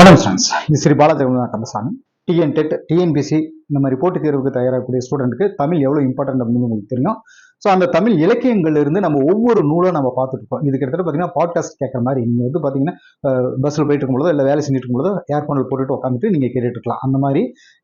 வணக்கம் ஸ்டூடெண்ட்ஸ் இது Sri Balaji Kandasamy. TN TET TNPSC இந்த மாதிரி போட்டித் தேர்வுக்கு தயாராகக்கூடிய ஸ்டூடெண்ட்டுக்கு தமிழ் எவ்வளோ இம்பார்ட்டன்ட் அப்படின்னு உங்களுக்கு தெரியும். ஸோ அந்த தமிழ் இலக்கியங்கள்லேருந்து நம்ம ஒவ்வொரு நூலும் நம்ம பார்த்துட்டு இருக்கோம். இது கிட்டத்தட்ட பார்த்தீங்கன்னா பாட்காஸ்ட் கேட்குற மாதிரி. நீங்கள் வந்து பார்த்தீங்கன்னா பஸ்ஸில் போயிட்டு இருக்கும்போதோ இல்லை வேலை செஞ்சுட்டு இருக்கும்போதோ ஏர்ஃபோனில் போட்டுட்டு உட்காந்துட்டு நீங்கள் கேட்டுட்டு இருக்கலாம். அந்த மாதிரி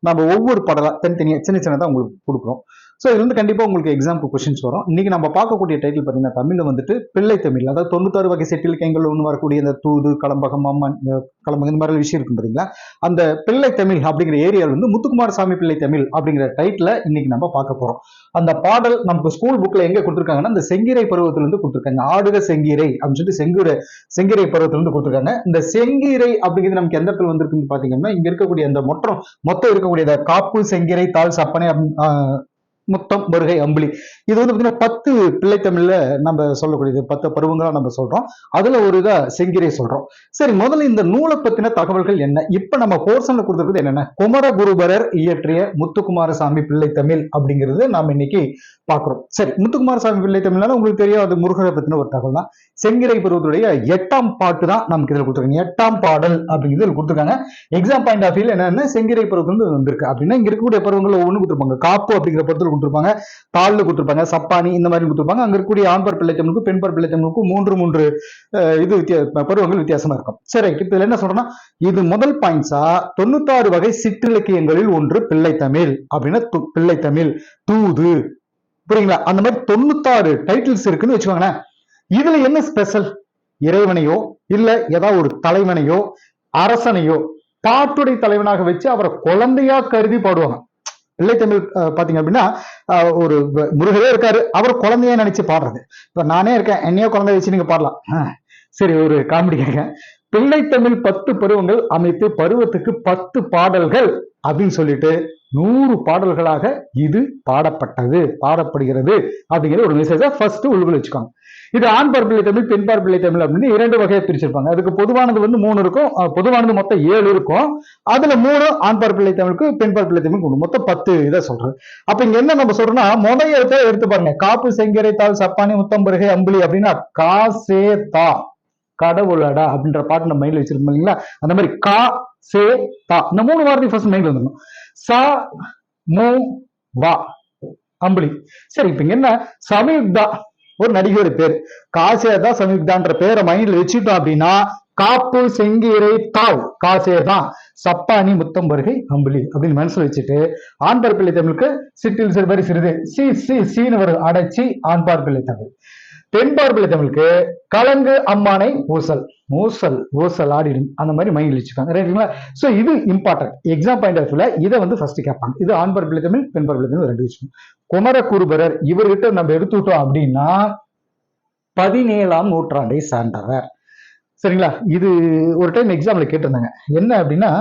நம்ம ஒவ்வொரு படலா தனித்தனியாக சின்ன சின்னதாக உங்களுக்கு கொடுக்குறோம். ஸோ இது வந்து கண்டிப்பாக உங்களுக்கு எக்ஸாமுக்கு கொஷின்ஸ் வரும். இன்னைக்கு நம்ம பார்க்கக்கூடிய டைட்டில் பார்த்தீங்கன்னா தமிழில் வந்துட்டு பிள்ளை தமிழ். அதாவது தொண்ணூத்தாறு வகை செட்டில் ஒன்று வரக்கூடிய இந்த தூது களம்பகம் அம்மன் கலம்பகம் களம்பகம் இந்த மாதிரி விஷயம் இருக்கும் பார்த்தீங்களா அந்த பிள்ளை தமிழ் அப்படிங்கிற ஏரியாவில் வந்து முத்துக்குமார சாமி பிள்ளை தமிழ் அப்படிங்கிற டைட்டில் இன்னைக்கு நம்ம பார்க்க போகிறோம் அந்த பாடல் நமக்கு ஸ்கூல் புக்கில் எங்கே கொடுத்துருக்காங்கன்னா இந்த செங்கீரை பருவத்திலிருந்து கொடுத்துருக்காங்க. ஆடுக செங்கீரை அப்படின்னு சொல்லிட்டு செங்குரை செங்கீரை பருவத்திலிருந்து கொடுத்துருக்காங்க. இந்த செங்கீரை அப்படிங்கிறது நமக்கு எந்த இடத்துல வந்திருக்குன்னு பார்த்தீங்கன்னா இங்கே இருக்கக்கூடிய அந்த மொத்தம் மொத்தம் இருக்கக்கூடிய காப்பு செங்கீரை தாள் சப்பனை முத்தம் வருகை அம்புலி. இது வந்து பார்த்தீங்கன்னா பத்து பிள்ளைத்தமிழ்ல நம்ம சொல்லக்கூடியது பத்து பருவங்களா நம்ம சொல்றோம். அதுல ஒரு இதா செங்கிரை சொல்றோம். சரி முதல்ல இந்த நூலை பத்தின தகவல்கள் என்ன? இப்ப நம்ம போர்ஷன்ல கொடுத்துருக்குது என்னென்ன? குமரகுருபரர் இயற்றிய முத்துக்குமாரசாமி பிள்ளை தமிழ் அப்படிங்கிறது நாம இன்னைக்கு பார்க்கிறோம். சரி முத்துக்குமாரசாமி பிள்ளைத்தமிழ்னால உங்களுக்கு தெரியும் அது முருகரை பத்தின ஒரு தகவல் தான். செங்கிரை பருவத்துடைய எட்டாம் பாட்டு தான் நமக்கு இதில் கொடுத்துருக்காங்க. எட்டாம் பாடல் அப்படிங்கிறது இதில் கொடுத்துருக்காங்க. எக்ஸாம் பாயிண்ட் ஆஃப் வியூல என்னென்ன? செங்கிரை பருவத்துல வந்திருக்கு. அப்படின்னா இங்க இருக்கக்கூடிய பருவங்கள் ஒவ்வொன்று கொடுத்துருப்பாங்க. காப்பு அப்படிங்கிற பருவத்தில் கொடுத்துருப்பாங்க. தாளில் கொடுத்துருப்பாங்க. சப்பானி இந்த மாதிரி கொடுத்துருப்பாங்க. அங்க இருக்கக்கூடிய ஆண்பர் பிள்ளைத்தமிழுக்கும் பெண்பர் பிள்ளைத்தமிழுக்கும் மூன்று மூன்று இது வித்தியா பருவங்கள் வித்தியாசமா இருக்கும். சரி இப்போ இதில் என்ன சொல்றேன்னா இது முதல் பாயிண்ட்ஸா தொண்ணூத்தாறு வகை சிற்றிலக்கியங்களில் ஒன்று பிள்ளைத்தமிழ் அப்படின்னா பிள்ளைத்தமிழ் தூது. புரியுங்களா? அந்த மாதிரி தொண்ணூத்தாறு டைட்டில்ஸ் இருக்குன்னு வச்சுக்கோங்களேன். இதுல என்ன ஸ்பெஷல் இறைவனையோ இல்ல ஏதாவது ஒரு தலைவனையோ அரசனையோ பாட்டுடை தலைவனாக வச்சு அவரை குழந்தையா கருதி பாடுவாங்க. பிள்ளைத்தமிழ் பார்த்தீங்க பாத்தீங்க அப்படின்னா ஒரு முருகரே இருக்காரு. அவர் குழந்தைய நினைச்சு பாடுறது. இப்ப நானே இருக்கேன். என்னையோ குழந்தை வச்சு நீங்க பாடலாம். சரி ஒரு காமெடி கேட்க. பிள்ளைத்தமிழ் பத்து பருவங்கள் அமைத்து பருவத்துக்கு பத்து பாடல்கள் அப்படின்னு சொல்லிட்டு நூறு பாடல்களாக இது பாடப்பட்டது பாடப்படுகிறது அப்படிங்கிற ஒரு மெசேஜை ஃபர்ஸ்ட் உள்ளுக்குள்ள வச்சுக்கோங்க இது ஆண் பார்ப்பிள்ளை தமிழ் பெண் பார்ப்பிள்ளை தமிழ் அப்படின்னு இரண்டு வகையை பிரிச்சிருப்பாங்க. அதுக்கு பொதுவானது வந்து மூணு இருக்கும். பொதுவானது மொத்தம் ஏழு இருக்கும். அதுல மூணு ஆண் பார்ப்பிள்ளை தமிழுக்கு பெண் பார்ப்பிள்ளை தமிழுக்கு ஒன்று மொத்தம் பத்து இதை சொல்றது. அப்ப இங்க என்ன நம்ம சொல்றோம்னா முதல் எழுத்தை எடுத்து பாருங்க. காப்பு செங்கரை தாள் சப்பானி முத்தம்பருகை அம்புலி அப்படின்னா காசே தா. கடவுளடா அப்படின்ற பாட்டு நம்ம மைண்ட்ல வச்சிருக்கோம் இல்லைங்களா? அந்த மாதிரி கா சே தா. இந்த மூணு வார்த்தை ஃபர்ஸ்ட் மைண்ட்ல வந்துடணும் சா மூ வா. அம்பளி சரி இப்ப என்ன? சமயுக்தா. ஒரு நடிகர் பேர். காசேதா சமயுக்தான்ற பேரை மைண்ட்ல வச்சுட்டோம் அப்படின்னா காப்பு செங்கீரை தாவ். காசேதான் சப்பானி முத்தம் வருகை அம்புலி அப்படின்னு மனசுல வச்சுட்டு ஆண்பார் பிள்ளை தமிழுக்கு சிட்டில் சிறுவரி சிறிது. சி சி சீனு வரும் அடைச்சி ஆண்பார் பிள்ளை தமிழ். பெண்பார் தமிழுக்கு கலங்கு அம்மானை ஊசல். ஊசல் ஊசல் ஆடிடும். அந்த மாதிரி மைண்ட் வச்சுக்காங்க ரைட்டுங்களா ஸோ இது இம்பார்ட்டன்ட் எக்ஸாம் பாயிண்ட் ஆஃப் வியூல இதை வந்து ஃபர்ஸ்ட் கேட்பாங்க. இது ஆண்பார் தமிழ் பெண்பார் தமிழ் ரெண்டு விஷயம். குமரகுருபரர் இவர்கிட்ட நம்ம எடுத்துக்கிட்டோம் அப்படின்னா பதினேழாம் நூற்றாண்டை சார்ந்தவர். சரிங்களா? இது ஒரு டைம் எக்ஸாம்ல கேட்டிருந்தாங்க. என்ன அப்படின்னா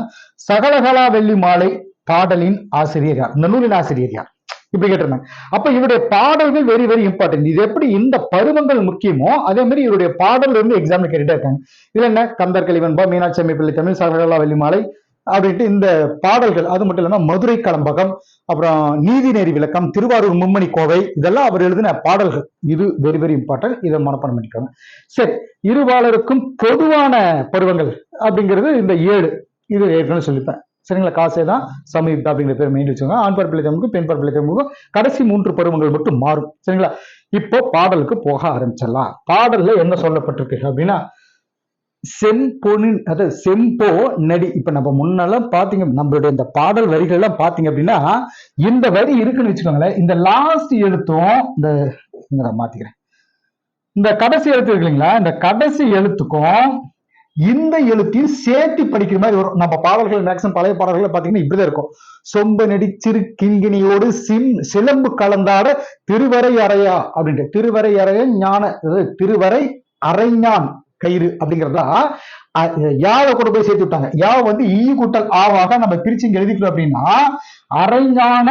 சகலகலா வெள்ளி மாலை பாடலின் ஆசிரியர் யார்? இந்த நூலின் ஆசிரியர் யார்? இப்படி கேட்டிருந்தாங்க அப்ப இவருடைய பாடல்கள் வெரி வெரி இம்பார்ட்டன்ட் இது எப்படி இந்த பருவங்கள் முக்கியமோ அதே மாதிரி இவருடைய பாடல் இருந்து எக்ஸாம்ல கேட்டுட்டே இருக்காங்க. இதுல என்ன? கந்தர் கலிவன்பா மீனாட்சி அம்மை பிள்ளை தமிழ் சகலகலா வெள்ளிமாலை அப்படின்ட்டு இந்த பாடல்கள் அது மட்டும் இல்லாம மதுரை கலம்பகம் அப்புறம் நீதிநெறி விளக்கம் திருவாரூர் மும்மணி கோவை இதெல்லாம் அவர் எழுதின பாடல்கள். இது வெரி வெரி இம்பார்ட்டன்ட் இதை மனப்பாடம் பண்ணிக்கோங்க. சரி இருவாளருக்கும் பொதுவான பருவங்கள் அப்படிங்கிறது இந்த ஏழு. இது ஏற்கனவே சொல்லிப்பேன். சரிங்களா? காசே தான் சமயுக்தா அப்படிங்கிற பேர் மெயின் வச்சுக்கோங்க ஆண் பார்ப்பிள்ளை தமிழுக்கும் பெண் பார்ப்பிள்ளை தமிழுக்கும் கடைசி மூன்று பருவங்கள் மட்டும் மாறும். சரிங்களா? இப்போ பாடலுக்கு போக ஆரம்பிச்சிடலாம். பாடல்ல என்ன சொல்லப்பட்டிருக்கு அப்படின்னா செம்பொனின் அதாவது செம்போ நடி. இப்ப நம்ம முன்னெல்லாம் பாத்தீங்க நம்மளுடைய இந்த பாடல் வரிகள் எல்லாம் பாத்தீங்க அப்படின்னா இந்த வரி இருக்குன்னு வச்சுக்கோங்களேன். இந்த லாஸ்ட் எழுத்தும் இந்த நான் மாத்திக்கிறேன். இந்த கடைசி எழுத்து இருக்கு இல்லைங்களா? இந்த கடைசி எழுத்துக்கும் இந்த எழுத்தையும் சேர்த்து படிக்கிற மாதிரி வரும். நம்ம பாடல்கள் மேக்ஸிமம் பழைய பாடல்கள் பாத்தீங்கன்னா இப்படிதான் இருக்கும். சொம்ப நெடிச்சிறு கிங்கினியோடு சிம் சிலம்பு கலந்தாட திருவரை அறையா அப்படின்ட்டு. திருவரை அறைய ஞான திருவரை அரைஞான் கயிறு அப்படிங்கிறதா யாவை கூட போய் சேர்த்து விட்டாங்க. யாவை வந்து ஈ கூட்டல் ஆவாக நம்ம பிரிச்சு இங்க எழுதிக்கிறோம் அப்படின்னா அரைஞான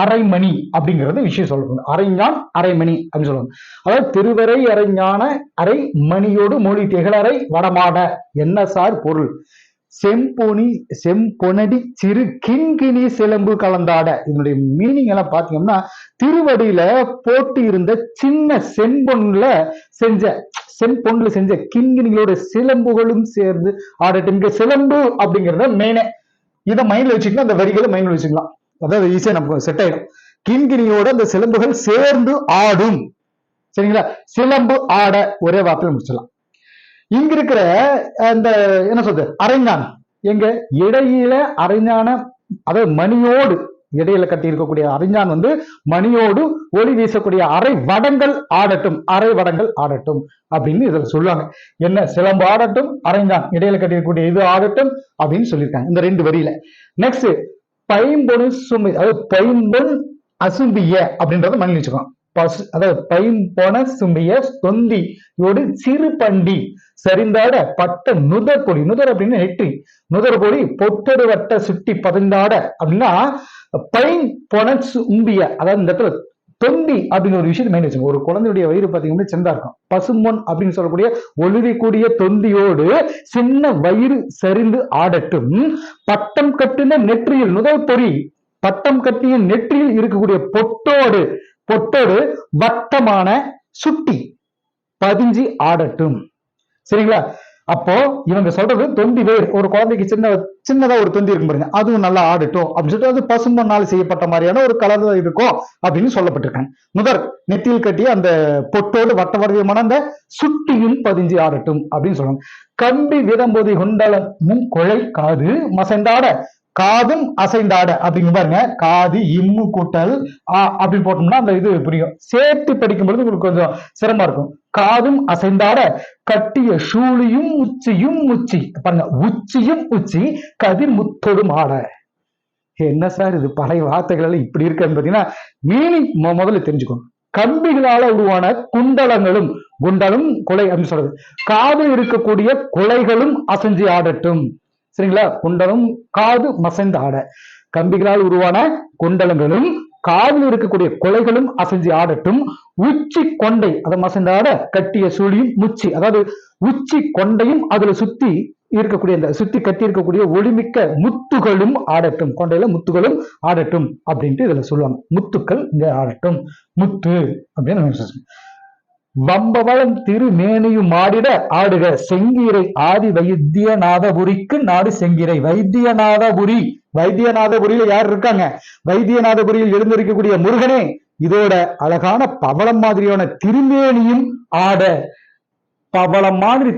அரைமணி அப்படிங்கிறது விஷயம் சொல்லணும் அரைஞான் அரைமணி அப்படின்னு சொல்லுவாங்க. அதாவது திருவரை அரைஞான அரை மணியோடு மொழி திகழறை வடமாட. என்ன சார் பொருள்? செம்பொனி செம்பொனடி சிறு கிண்கிணி சிலம்பு கலந்தாட. இதனுடைய மீனிங் எல்லாம் பாத்தீங்கன்னா திருவடியில போட்டு இருந்த சின்ன செம்பொன்ல செஞ்ச செம்பொன்ல செஞ்ச கிண்கிணிகளோட சிலம்புகளும் சேர்ந்து ஆடட்டும். இங்க சிலம்பு அப்படிங்கறத மெயினே இதை மைண்ட்ல வச்சுக்கலாம் அந்த வரிகளை மைண்ட்ல வச்சுக்கலாம். அதாவது ஈஸியா நமக்கு செட் ஆயிடும். கிண்கிணியோட அந்த சிலம்புகள் சேர்ந்து ஆடும். சரிங்களா? சிலம்பு ஆட ஒரே வார்த்தையில் முடிச்சிடலாம். இங்க இருக்கிற அந்த என்ன சொல்றது? அரைஞான் எங்க? இடையில அரைஞான அதாவது மணியோடு இடையில கட்டி இருக்கக்கூடிய அறிஞான் வந்து மணியோடு ஒளி வீசக்கூடிய அரை வடங்கள் ஆடட்டும் அரை வடங்கள் ஆடட்டும் அப்படின்னு இதுல சொல்லுவாங்க. என்ன? சிலம்பு ஆடட்டும் அரைஞ்சான் இடையில கட்டியிருக்கக்கூடிய இது ஆடட்டும் அப்படின்னு சொல்லியிருக்காங்க. இந்த ரெண்டு வரியில. நெக்ஸ்ட் பைம்பொனு சுமை அதாவது பைம்பொன் அசும்பிய அப்படின்றத மணி வச்சுக்கோம் பசு அதாவது பைம்பொன சும்பிய தொந்தியோடு சிறு பண்டி சரிந்தாட பட்ட நுதர் நுதர் அப்படின்னு நெற்றி நுதர் பொடி பொட்டடு வட்ட சுட்டி பதிந்தாட அப்படின்னா பைன் பொன சும்பிய அதாவது இந்த இடத்துல தொந்தி அப்படின்னு ஒரு விஷயத்தை மைண்ட் வச்சுங்க ஒரு குழந்தையுடைய வயிறு பார்த்தீங்கன்னா சின்னதா இருக்கும். பசும்பொன் அப்படின்னு சொல்லக்கூடிய ஒழுகக்கூடிய தொந்தியோடு சின்ன வயிறு சரிந்து ஆடட்டும். பட்டம் கட்டின நெற்றியில் நுதல் பொறி பட்டம் கட்டிய நெற்றியில் இருக்கக்கூடிய பொட்டோடு பொட்டோடு வட்டமான சுட்டி பதிஞ்சு ஆடட்டும். சரிங்களா? அப்போ இவங்க சொல்றது தொந்தி வேர். ஒரு குழந்தைக்கு சின்ன சின்னதா ஒரு தொந்தி இருக்கும் பாருங்க. அதுவும் நல்லா ஆடட்டும் அப்படின்னு சொல்லிட்டு அது பசும்பொன்னால் செய்யப்பட்ட மாதிரியான ஒரு கலர் இருக்கும் அப்படின்னு சொல்லப்பட்டிருக்காங்க. முதல் நெத்தியில் கட்டிய அந்த பொட்டோடு வட்ட வடிவமான அந்த சுட்டியும் பதிஞ்சு ஆடட்டும் அப்படின்னு சொல்லுவாங்க. கம்பி விதம்போதி குண்டலமும் முன் காது மசைந்தாட காதும் அசைந்தாட அப்படின்னு பாருங்க. காது இம்மு கூட்டல் அப்படின்னு போட்டோம்னா அந்த இது புரியும். சேர்த்து படிக்கும் பொழுது உங்களுக்கு கொஞ்சம் சிரமமா இருக்கும். காதும் அசைந்தாட கட்டிய சூழியும் உச்சியும் உச்சி. பாருங்க உச்சியும் உச்சி கதிர் முத்தொடும் ஆட. என்ன சார் இது பழைய வார்த்தைகள் எல்லாம் இப்படி இருக்குன்னு பாத்தீங்கன்னா மீனிங் முதல்ல தெரிஞ்சுக்கணும். கம்பிகளால உருவான குண்டலங்களும் குண்டலும் கொலை அப்படின்னு சொல்றது. காது இருக்கக்கூடிய கொலைகளும் அசைஞ்சு ஆடட்டும். சரிங்களா? குண்டலம் காது மசைந்த ஆட. கம்பிகளால் உருவான குண்டலங்களும் காதில் இருக்கக்கூடிய கொலைகளும் அசைஞ்சு ஆடட்டும். உச்சி கொண்டை அதை மசைந்து ஆட கட்டிய சூழியும் முச்சி. அதாவது உச்சி கொண்டையும் அதுல சுத்தி இருக்கக்கூடிய அந்த சுத்தி கட்டி இருக்கக்கூடிய ஒளிமிக்க முத்துகளும் ஆடட்டும். கொண்டையில முத்துகளும் ஆடட்டும் அப்படின்ட்டு இதுல சொல்லுவாங்க. முத்துக்கள் இங்க ஆடட்டும். முத்து அப்படின்னு வம்பவளம் திருமேனியும் ஆடிட ஆடுக. செங்கீரை ஆதி வைத்தியநாதபுரிக்கு நாடு செங்கீரை. வைத்தியநாதபுரி வைத்தியநாதபுரியில யார் இருக்காங்க? வைத்தியநாதபுரியில் எழுந்திருக்கக்கூடிய முருகனே இதோட அழகான பவளம் மாதிரியான திருமேனியும் ஆட. பவளம் மாதிரி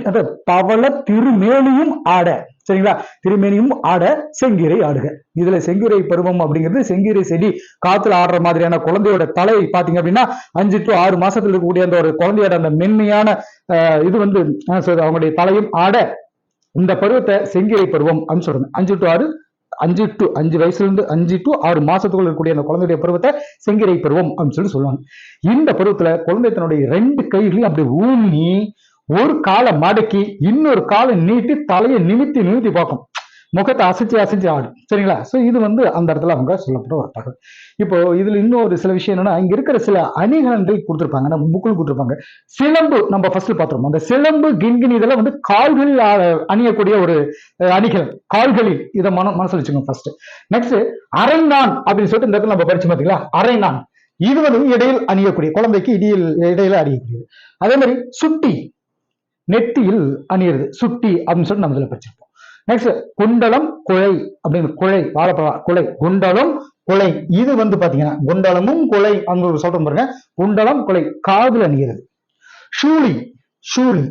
பவள திருமேனியும் ஆட. சரிங்களா? திருமேனியும் ஆட செங்கீரை ஆடுக. இதுல செங்கீரை பருவம் அப்படிங்கிறது செங்கீரை செடி காத்துல ஆடுற மாதிரியான குழந்தையோட தலை பாத்தீங்க அப்படின்னா அஞ்சு டு ஆறு மாசத்துல இருக்கக்கூடிய அந்த ஒரு குழந்தையோட அந்த மென்மையான இது வந்து அவங்களுடைய தலையும் ஆட இந்த பருவத்தை செங்கீரை பருவம் அப்படின்னு சொல்றாங்க. அஞ்சு டு ஆறு அஞ்சு டு அஞ்சு வயசுல இருந்து அஞ்சு டு ஆறு மாசத்துக்குள்ள இருக்கக்கூடிய அந்த குழந்தையுடைய பருவத்தை செங்கிரை பருவம் அப்படின்னு சொல்லி சொல்லுவாங்க. இந்த பருவத்துல குழந்தை தன்னுடைய ரெண்டு கைகளையும் அப்படி ஊனி ஒரு காலை மடக்கி இன்னொரு காலை நீட்டி தலையை நிமித்தி நிமித்தி பார்க்கும். முகத்தை அசைச்சு அசைச்சு ஆடும் சரிங்களா? ஸோ இது வந்து அந்த இடத்துல அவங்க சொல்லப்பட்ட ஒரு தகவல். இப்போ இதுல இன்னொரு சில விஷயம் என்னன்னா இங்க இருக்கிற சில அணிகலன்கள் கொடுத்துருப்பாங்க. நம்ம புக்கில் கொடுத்துருப்பாங்க. சிலம்பு நம்ம ஃபர்ஸ்ட் பார்த்துருப்போம். அந்த சிலம்பு கிண்கிணி இதெல்லாம் வந்து கால்களில் அணியக்கூடிய ஒரு அணிகலன். கால்களில். இதை மன மனசில் வச்சுக்கோங்க ஃபர்ஸ்ட் நெக்ஸ்ட் அரைநான் அப்படின்னு சொல்லிட்டு இந்த இடத்துல நம்ம படிச்சு பார்த்தீங்களா அரைநான். இது வந்து இடையில் அணியக்கூடிய குழந்தைக்கு இடையில் இடையில அணியக்கூடியது. அதே மாதிரி சுட்டி. நெத்தியில் அணியிறது சுட்டி அப்படின்னு சொல்லி நம்ம இதில் படிச்சிருப்போம். நெக்ஸ்ட் குண்டலம் குழை அப்படின்னு குழை வாழைப்பழ குலை குண்டலம் குலை இது வந்து பாத்தீங்கன்னா குண்டலமும் குலை அங்க ஒரு சொல்றோம் பாருங்க. குண்டலம் குலை காதுல அணிகிறது ஷூலி ஷூலி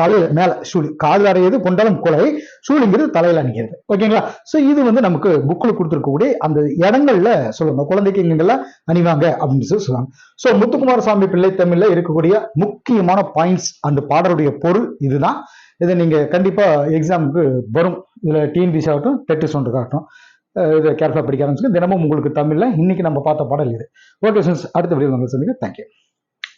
தலையில மேல சூழி காதல் அறையது குண்டலம் கொலை. சூழிங்கிறது தலையில அணிகிறது. ஓகேங்களா சோ இது வந்து நமக்கு புக்கில் கொடுத்துருக்கக்கூடிய அந்த இடங்கள்ல சொல்லுவாங்க. குழந்தைக்கு இங்கெல்லாம் அணிவாங்க அப்படின்னு சொல்லி சொல்லுவாங்க. சோ முத்துக்குமார சாமி பிள்ளை தமிழ்ல இருக்கக்கூடிய முக்கியமான பாயிண்ட்ஸ் அந்த பாடலுடைய பொருள் இதுதான். இதை நீங்க கண்டிப்பா எக்ஸாமுக்கு வரும். இதுல டிஎன்பிசி ஆகட்டும் டெட்டு ஆகட்டும் இதை கேர்ஃபுல்லாக படிக்க ஆரம்பிச்சுங்க தினமும் உங்களுக்கு தமிழில் இன்னைக்கு நம்ம பார்த்த பாடல் இது. ஓகே அடுத்த வீடியோ உங்களுக்கு சந்திக்க தேங்க்யூ